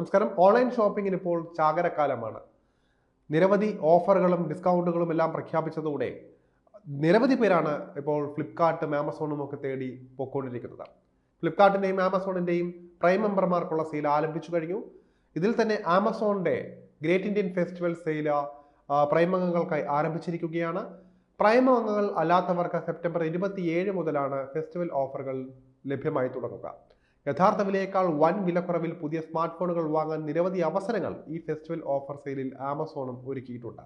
നമസ്കാരം. ഓൺലൈൻ ഷോപ്പിങ്ങിന് ഇപ്പോൾ ചാകരക്കാലമാണ്. നിരവധി ഓഫറുകളും ഡിസ്കൗണ്ടുകളും എല്ലാം പ്രഖ്യാപിച്ചതോടെ നിരവധി പേരാണ് ഇപ്പോൾ ഫ്ലിപ്കാർട്ടും ആമസോണും ഒക്കെ തേടി പോയിക്കൊണ്ടിരിക്കുന്നത്. ഫ്ലിപ്കാർട്ടിന്റെയും ആമസോണിന്റെയും പ്രൈം മെമ്പർമാർക്കുള്ള സെയിൽ ആരംഭിച്ചു കഴിഞ്ഞു. ഇതിൽ തന്നെ ആമസോണിന്റെ great Indian festival sale prime അംഗങ്ങൾക്കായി ആരംഭിച്ചിരിക്കുകയാണ്. പ്രൈം അംഗങ്ങൾ അല്ലാത്തവർക്ക് സെപ്റ്റംബർ ഇരുപത്തിയേഴ് മുതലാണ് ഫെസ്റ്റിവൽ ഓഫറുകൾ ലഭ്യമായി തുടങ്ങുക. യഥാർത്ഥ വിലയേക്കാൾ വൻ വിലക്കുറവിൽ പുതിയ സ്മാർട്ട് ഫോണുകൾ വാങ്ങാൻ നിരവധി അവസരങ്ങൾ ഈ ഫെസ്റ്റിവൽ ഓഫർ സെയിലിൽ ആമസോണും ഒരുക്കിയിട്ടുണ്ട്.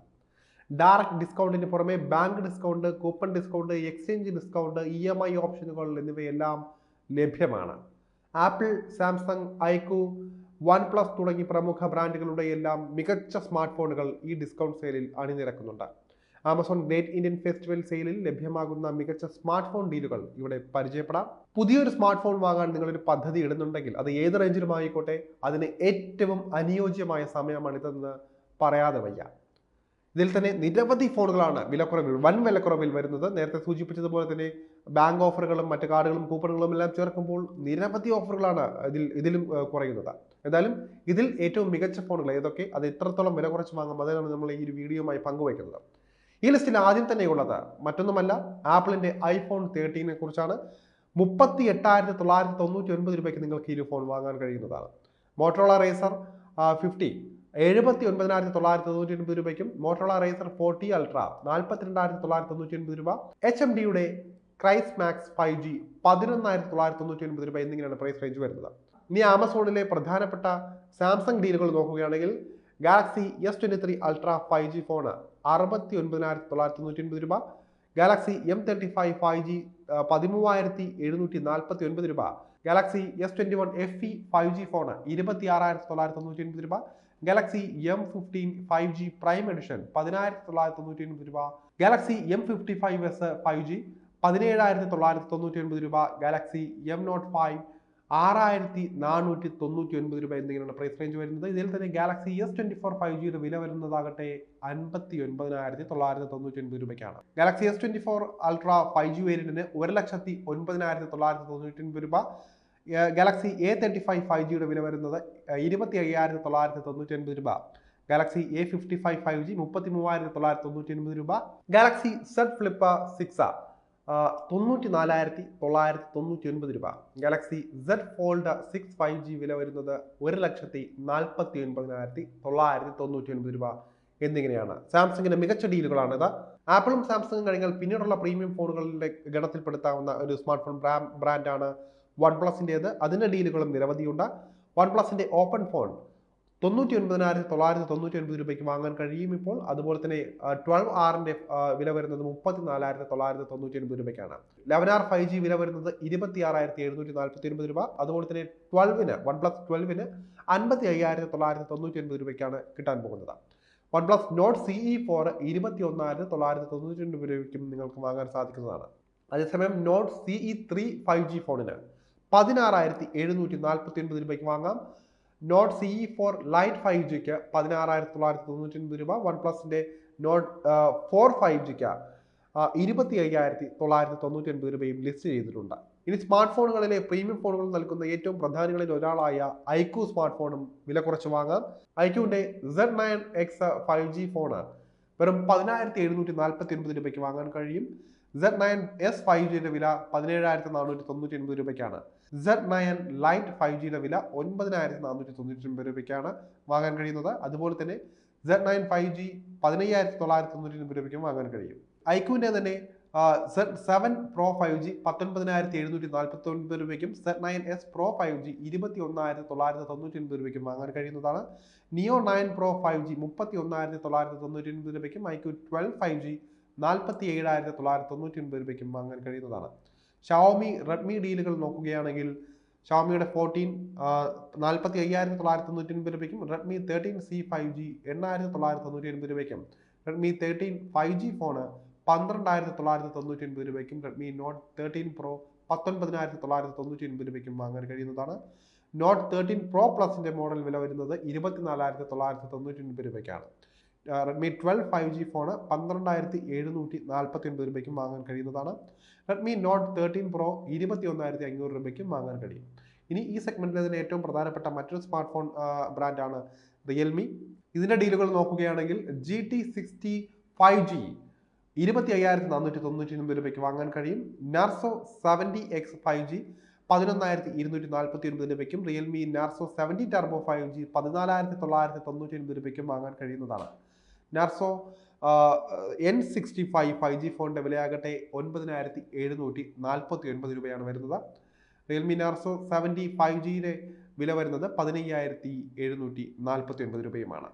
ഡയറക്റ്റ് ഡിസ്കൗണ്ടിന് പുറമെ bank discount coupon discount exchange discount E M I ഓപ്ഷനുകൾ എന്നിവയെല്ലാം ലഭ്യമാണ്. Apple Samsung iQOO OnePlus തുടങ്ങി പ്രമുഖ ബ്രാൻഡുകളുടെ എല്ലാം മികച്ച സ്മാർട്ട് ഫോണുകൾ ഈ ഡിസ്കൗണ്ട് സെയിലിൽ അണിനിരക്കുന്നുണ്ട്. ആമസോൺ ഗ്രേറ്റ് ഇന്ത്യൻ ഫെസ്റ്റിവൽ സെയിലിൽ ലഭ്യമാകുന്ന മികച്ച സ്മാർട്ട് ഫോൺ ഡീലുകൾ ഇവിടെ പരിചയപ്പെടാം. പുതിയൊരു സ്മാർട്ട് ഫോൺ വാങ്ങാൻ നിങ്ങളൊരു പദ്ധതി ഇടുന്നുണ്ടെങ്കിൽ അത് ഏത് റേഞ്ചിലും ആയിക്കോട്ടെ അതിന് ഏറ്റവും അനുയോജ്യമായ സമയമാണിതെന്ന് പറയാതെ വയ്യ. ഇതിൽ തന്നെ നിരവധി ഫോണുകളാണ് വിലക്കുറവിൽ വൻ വിലക്കുറവിൽ വരുന്നത്. നേരത്തെ സൂചിപ്പിച്ചതുപോലെ തന്നെ ബാങ്ക് ഓഫറുകളും മറ്റു കാർഡുകളും കൂപ്പണുകളും എല്ലാം ചേർക്കുമ്പോൾ നിരവധി ഓഫറുകളാണ് ഇതിൽ ഇതിലും കുറയുന്നത്. എന്തായാലും ഇതിൽ ഏറ്റവും മികച്ച ഫോണുകൾ ഏതൊക്കെ അത് എത്രത്തോളം വില കുറച്ച് വാങ്ങാം അതാണ് നമ്മൾ ഈ ഒരു വീഡിയോയുമായി പങ്കുവയ്ക്കുന്നത്. ഈ ലിസ്റ്റിൽ ആദ്യം തന്നെയുള്ളത് മറ്റൊന്നുമല്ല ആപ്പിളിന്റെ ഐഫോൺ തേർട്ടീനെ കുറിച്ചാണ്. മുപ്പത്തി എട്ടായിരത്തി തൊള്ളായിരത്തി തൊണ്ണൂറ്റി ഒൻപത് രൂപയ്ക്ക് നിങ്ങൾക്ക് ഈ ഫോൺ വാങ്ങാൻ കഴിയുന്നതാണ്. മോട്ടറോള റേസർ ഫിഫ്റ്റി എഴുപത്തി ഒൻപതിനായിരത്തി തൊള്ളായിരത്തി തൊണ്ണൂറ്റി ഒൻപത് രൂപയ്ക്കും മോട്ടറോള റേസർ ഫോർട്ടി അൾട്ര നാൽപ്പത്തിരണ്ടായിരത്തി തൊള്ളായിരത്തി തൊണ്ണൂറ്റി ഒൻപത് രൂപ എച്ച് എം ഡിയുടെ ക്രൈസ് മാക്സ് ഫൈവ് ജി പതിനൊന്നായിരത്തി തൊള്ളായിരത്തി തൊണ്ണൂറ്റി ഒൻപത് രൂപ എന്നിങ്ങനെയാണ് പ്രൈസ് റേഞ്ച് വരുന്നത്. ഇനി ആമസോണിലെ പ്രധാനപ്പെട്ട സാംസങ് ഡീലുകൾ നോക്കുകയാണെങ്കിൽ Galaxy S twenty three ultra five G phone അറുപത്തി ഒൻപതിനായിരത്തി തൊള്ളായിരത്തി തൊണ്ണൂറ്റി ഒൻപത് രൂപ. Galaxy M thirty five five G പതിമൂവായിരത്തി എഴുന്നൂറ്റി നാൽപ്പത്തി ഒൻപത് രൂപ. Galaxy S twenty one F E five G phone ഇരുപത്തി ആറായിരത്തി തൊള്ളായിരത്തി തൊണ്ണൂറ്റി ഒൻപത് രൂപ. Galaxy M fifteen five G prime edition പതിനായിരത്തി തൊള്ളായിരത്തി തൊണ്ണൂറ്റി ഒൻപത് രൂപ. Galaxy M fifty five S five G പതിനേഴായിരത്തി തൊള്ളായിരത്തി തൊണ്ണൂറ്റി ഒൻപത് രൂപ. ഗാലക്സി എം നോട്ട് ഫൈവ് ആറായിരത്തി നാനൂറ്റി തൊണ്ണൂറ്റി ഒൻപത് രൂപ എന്നിങ്ങനെയാണ് പ്രൈസ് റേഞ്ച് വരുന്നത്. ഇതിൽ തന്നെ Galaxy S twenty four five ജിയുടെ വില വരുന്നതാകട്ടെ അൻപത്തി ഒൻപതിനായിരത്തി തൊള്ളായിരത്തി തൊണ്ണൂറ്റി ഒൻപത് രൂപയ്ക്കാണ്. Galaxy S twenty four ultra five G വേരിയന്റിന് ഒരു ലക്ഷത്തി ഒൻപതിനായിരത്തി തൊള്ളായിരത്തി തൊണ്ണൂറ്റി ഒൻപത് രൂപ Galaxy A thirty five five ജിയുടെ വില വരുന്നത് ഇരുപത്തി അയ്യായിരത്തി തൊള്ളായിരത്തി തൊണ്ണൂറ്റി ഒൻപത് രൂപ. Galaxy A fifty five five G മുപ്പത്തി മൂവായിരത്തി തൊള്ളായിരത്തി തൊണ്ണൂറ്റി ഒൻപത് രൂപ ഗാലക്സി സെഡ് ഫ്ലിപ്പ സിക്സ് തൊണ്ണൂറ്റി നാലായിരത്തി തൊള്ളായിരത്തി തൊണ്ണൂറ്റി ഒൻപത് രൂപ. Galaxy Z fold six five G വില വരുന്നത് ഒരു ലക്ഷത്തി നാൽപ്പത്തി ഒൻപതിനായിരത്തി തൊള്ളായിരത്തി തൊണ്ണൂറ്റി ഒൻപത് രൂപ എന്നിങ്ങനെയാണ്. സാംസങ്ങിന്റെ മികച്ച ഡീലുകളാണിത് ആപ്പിളും സാംസങ്ങും കഴിഞ്ഞാൽ പിന്നീടുള്ള പ്രീമിയം ഫോണുകളുടെ ഗണത്തിൽപ്പെടുത്താവുന്ന ഒരു സ്മാർട്ട് ഫോൺ ബ്രാൻഡാണ് വൺ പ്ലസിന്റേത് അതിന്റെ ഡീലുകളും നിരവധിയുണ്ട്. വൺ പ്ലസിന്റെ ഓപ്പൺ ഫോൺ തൊണ്ണൂറ്റി ഒൻപതിനായിരത്തി തൊള്ളായിരത്തി തൊണ്ണൂറ്റി ഒൻപത് രൂപയ്ക്ക് വാങ്ങാൻ കഴിയും ഇപ്പോൾ. അതുപോലെ തന്നെ ട്വൽവ് ആറിന്റെ വില വരുന്നത് മുപ്പത്തി നാലായിരത്തി തൊള്ളായിരത്തി തൊണ്ണൂറ്റി ഒൻപത് രൂപയ്ക്കാണ്. ലെവൻ ആർ ഫൈവ് ജി വില വരുന്നത് ഇരുപത്തി ആറായിരത്തി എഴുന്നൂറ്റി നാൽപ്പത്തി ഒൻപത് രൂപ. അതുപോലെ തന്നെ ട്വൽവിന് വൺ പ്ലസ് ട്വൽവിന് അൻപത്തി അയ്യായിരത്തി തൊള്ളായിരത്തി തൊണ്ണൂറ്റി ഒൻപത് രൂപയ്ക്കാണ് കിട്ടാൻ പോകുന്നത്. OnePlus Nord C E four ഇരുപത്തി ഒന്നായിരത്തി തൊള്ളായിരത്തി തൊണ്ണൂറ്റി ഒൻപത് രൂപയ്ക്കും നിങ്ങൾക്ക് വാങ്ങാൻ സാധിക്കുന്നതാണ്. അതേസമയം Nord C E three five G ഫോണിന് പതിനാറായിരത്തി എഴുന്നൂറ്റി നാൽപ്പത്തി ഒൻപത് രൂപയ്ക്ക് വാങ്ങാം. Nord C four Lite five ജിക്ക് പതിനാറായിരത്തി തൊള്ളായിരത്തി തൊണ്ണൂറ്റി ഒൻപത് രൂപ വൺ പ്ലസിന്റെ നോട്ട് ഫോർ ഫൈവ് ജിക്ക് ഇരുപത്തി അയ്യായിരത്തി തൊള്ളായിരത്തി തൊണ്ണൂറ്റി ഒൻപത് രൂപയും ലിസ്റ്റ് ചെയ്തിട്ടുണ്ട്. ഇനി സ്മാർട്ട് ഫോണുകളിലെ പ്രീമിയം ഫോണുകൾ നൽകുന്ന ഏറ്റവും പ്രധാനികളിൽ ഒരാളായ ഐക്യു സ്മാർട്ട് ഫോണും വില കുറച്ച് വാങ്ങാം. ഐക്യുവിന്റെ Z nine X five G phone വെറും പതിനായിരത്തി എഴുന്നൂറ്റി നാൽപ്പത്തി ഒൻപത് രൂപയ്ക്ക് വാങ്ങാൻ കഴിയും. സെഡ് നയൻ എസ് ഫൈവ് ജിയുടെ വില പതിനേഴായിരത്തി നാനൂറ്റി തൊണ്ണൂറ്റി ഒൻപത് രൂപയ്ക്കാണ് സെഡ് നയൻ ലൈറ്റ് ഫൈവ് ജിയുടെ വില ഒൻപതിനായിരത്തി നാനൂറ്റി തൊണ്ണൂറ്റി ഒൻപത് രൂപയ്ക്കാണ് വാങ്ങാൻ കഴിയുന്നത്. അതുപോലെ തന്നെ സെഡ് നയൻ ഫൈവ് ജി പതിനയ്യായിരത്തി തൊള്ളായിരത്തി തൊണ്ണൂറ്റി ഒൻപത് രൂപയ്ക്കും വാങ്ങാൻ കഴിയും. ഐക്യുവിന്റെ തന്നെ Z seven pro five G പത്തൊൻപതിനായിരത്തി എഴുന്നൂറ്റി നാൽപ്പത്തി ഒൻപത് രൂപയ്ക്കും Z nine S pro five G ഇരുപത്തി ഒന്നായിരത്തി തൊള്ളായിരത്തി തൊണ്ണൂറ്റി ഒൻപത് രൂപയ്ക്കും വാങ്ങാൻ കഴിയുന്നതാണ്. Neo nine pro five G മുപ്പത്തി ഒന്നായിരത്തി തൊള്ളായിരത്തി തൊണ്ണൂറ്റി ഒൻപത് രൂപയ്ക്കും ഐക്യു ട്വൽവ് ഫൈവ് ജി നാൽപ്പത്തി ഏഴായിരത്തി തൊള്ളായിരത്തി തൊണ്ണൂറ്റി ഒൻപത് രൂപയ്ക്കും വാങ്ങാൻ കഴിയുന്നതാണ്. ഷവോമി റെഡ്മി ഡീലുകൾ നോക്കുകയാണെങ്കിൽ ഷവോമിയുടെ ഫോർട്ടീൻ നാൽപ്പത്തി അയ്യായിരത്തി തൊള്ളായിരത്തി തൊണ്ണൂറ്റി ഒൻപത് രൂപയ്ക്കും Redmi thirteen C five G എണ്ണായിരത്തി തൊള്ളായിരത്തി തൊണ്ണൂറ്റി ഒൻപത് രൂപയ്ക്കും. Redmi thirteen five G phone പന്ത്രണ്ടായിരത്തി തൊള്ളായിരത്തി തൊണ്ണൂറ്റി ഒൻപത് രൂപയ്ക്കും റെഡ്മി നോട്ട് തേർട്ടീൻ പ്രോ പത്തൊൻപതിനായിരത്തി തൊള്ളായിരത്തി തൊണ്ണൂറ്റി ഒൻപത് രൂപയ്ക്കും വാങ്ങാൻ കഴിയുന്നതാണ്. നോട്ട് തേർട്ടീൻ പ്രോ പ്ലസിന്റെ മോഡൽ വില വരുന്നത് ഇരുപത്തിനാലായിരത്തി തൊള്ളായിരത്തി തൊണ്ണൂറ്റി ഒൻപത് രൂപയ്ക്കാണ്. Redmi twelve five G phone പന്ത്രണ്ടായിരത്തി എഴുന്നൂറ്റി നാൽപ്പത്തി ഒൻപത് രൂപയ്ക്കും വാങ്ങാൻ കഴിയുന്നതാണ്. റെഡ്മി നോട്ട് തേർട്ടീൻ പ്രോ ഇരുപത്തി ഒന്നായിരത്തി അഞ്ഞൂറ് രൂപയ്ക്കും വാങ്ങാൻ കഴിയും. ഇനി ഈ സെഗ്മെന്റിൽ തന്നെ ഏറ്റവും പ്രധാനപ്പെട്ട മറ്റൊരു സ്മാർട്ട് ഫോൺ ബ്രാൻഡാണ് റിയൽമി ഇതിന്റെ ഡീലുകൾ നോക്കുകയാണെങ്കിൽ G T sixty five G ഇരുപത്തി അയ്യായിരത്തി നാനൂറ്റി തൊണ്ണൂറ്റി ഒൻപത് രൂപയ്ക്ക് വാങ്ങാൻ കഴിയും. Narzo seventy X five G പതിനൊന്നായിരത്തി ഇരുന്നൂറ്റി നാൽപ്പത്തി ഒൻപത് രൂപയ്ക്കും Realme Narzo seventy turbo five G പതിനാലായിരത്തി തൊള്ളായിരത്തി തൊണ്ണൂറ്റി ഒൻപത് രൂപയ്ക്കും വാങ്ങാൻ കഴിയുന്നതാണ്. Narzo N sixty five five G ഫോണിന്റെ വിലയാകട്ടെ ഒൻപതിനായിരത്തി എഴുന്നൂറ്റി നാൽപ്പത്തി ഒൻപത് രൂപയാണ് വരുന്നത്. റിയൽമി നാർസോ സെവന്റി ഫൈവ് ജിയുടെ വില വരുന്നത് പതിനയ്യായിരത്തി എഴുന്നൂറ്റി നാൽപ്പത്തി ഒൻപത് രൂപയുമാണ്.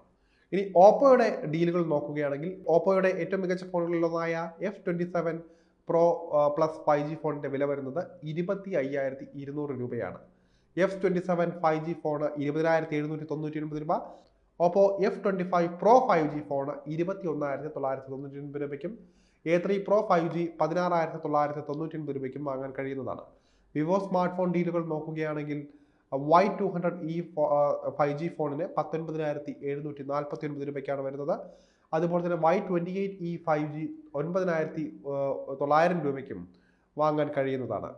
ഇനി ഓപ്പോയുടെ ഡീലുകൾ നോക്കുകയാണെങ്കിൽ ഓപ്പോയുടെ ഏറ്റവും മികച്ച ഫോണുകളിലൊന്നായ F twenty seven pro plus five G ഫോണിന്റെ വില വരുന്നത് ഇരുപത്തി അയ്യായിരത്തി ഇരുന്നൂറ് രൂപയാണ്. F twenty seven five G phone ഇരുപതിനായിരത്തി എഴുന്നൂറ്റി തൊണ്ണൂറ്റി ഒൻപത് രൂപ. Oppo F twenty five pro five G phone ഇരുപത്തി ഒന്നായിരത്തി തൊള്ളായിരത്തി തൊണ്ണൂറ്റി ഒൻപത് രൂപയ്ക്കും A three pro five G പതിനാറായിരത്തി തൊള്ളായിരത്തി തൊണ്ണൂറ്റി ഒൻപത് രൂപയ്ക്കും വാങ്ങാൻ കഴിയുന്നതാണ്. വിവോ സ്മാർട്ട് ഫോൺ ഡീലുകൾ നോക്കുകയാണെങ്കിൽ Y two hundred E five G ഫോണിന് പത്തൊൻപതിനായിരത്തി എഴുന്നൂറ്റി നാൽപ്പത്തി ഒൻപത് രൂപയ്ക്കാണ് വരുന്നത്. അതുപോലെ തന്നെ Y twenty eight E five G ഒൻപതിനായിരത്തി തൊള്ളായിരം രൂപയ്ക്കും വാങ്ങാൻ കഴിയുന്നതാണ്.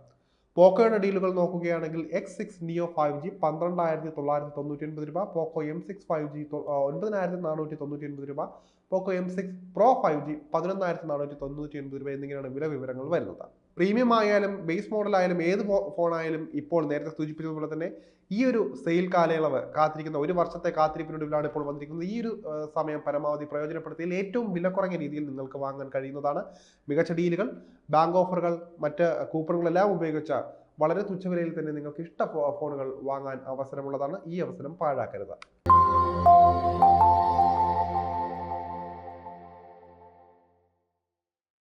പോക്കോയുടെ ഡീലുകൾ നോക്കുകയാണെങ്കിൽ X six Neo five G പന്ത്രണ്ടായിരത്തി തൊള്ളായിരത്തി തൊണ്ണൂറ്റി ഒൻപത് രൂപ Poco M six five G ഒൻപതിനായിരത്തി നാനൂറ്റി തൊണ്ണൂറ്റി ഒൻപത് രൂപ Poco M six pro five G പതിനൊന്നായിരത്തി നാനൂറ്റി തൊണ്ണൂറ്റി ഒൻപത് രൂപ എന്നിങ്ങനെയാണ് വില വിവരങ്ങൾ വരുന്നത്. പ്രീമിയം ആയാലും ബേസ് മോഡലായാലും ഏത് ഫോണായാലും ഇപ്പോൾ നേരത്തെ സൂചിപ്പിച്ചതുപോലെ തന്നെ ഈ ഒരു സെയിൽ കാലയളവ് കാത്തിരിക്കുന്ന ഒരു വർഷത്തെ കാത്തിരിപ്പിനൊടുവിലാണ് ഇപ്പോൾ വന്നിരിക്കുന്നത്. ഈ ഒരു സമയം പരമാവധി പ്രയോജനപ്പെടുത്തിയാൽ ഏറ്റവും വില കുറഞ്ഞ രീതിയിൽ നിങ്ങൾക്ക് വാങ്ങാൻ കഴിയുന്നതാണ്. മികച്ച ഡീലുകൾ ബാങ്ക് ഓഫറുകൾ മറ്റ് കൂപ്പണുകളെല്ലാം ഉപയോഗിച്ച വളരെ തുച്ഛവിലയിൽ തന്നെ നിങ്ങൾക്ക് ഇഷ്ട ഫോണുകൾ വാങ്ങാൻ അവസരമുള്ളതാണ്. ഈ അവസരം പാഴാക്കരുത്.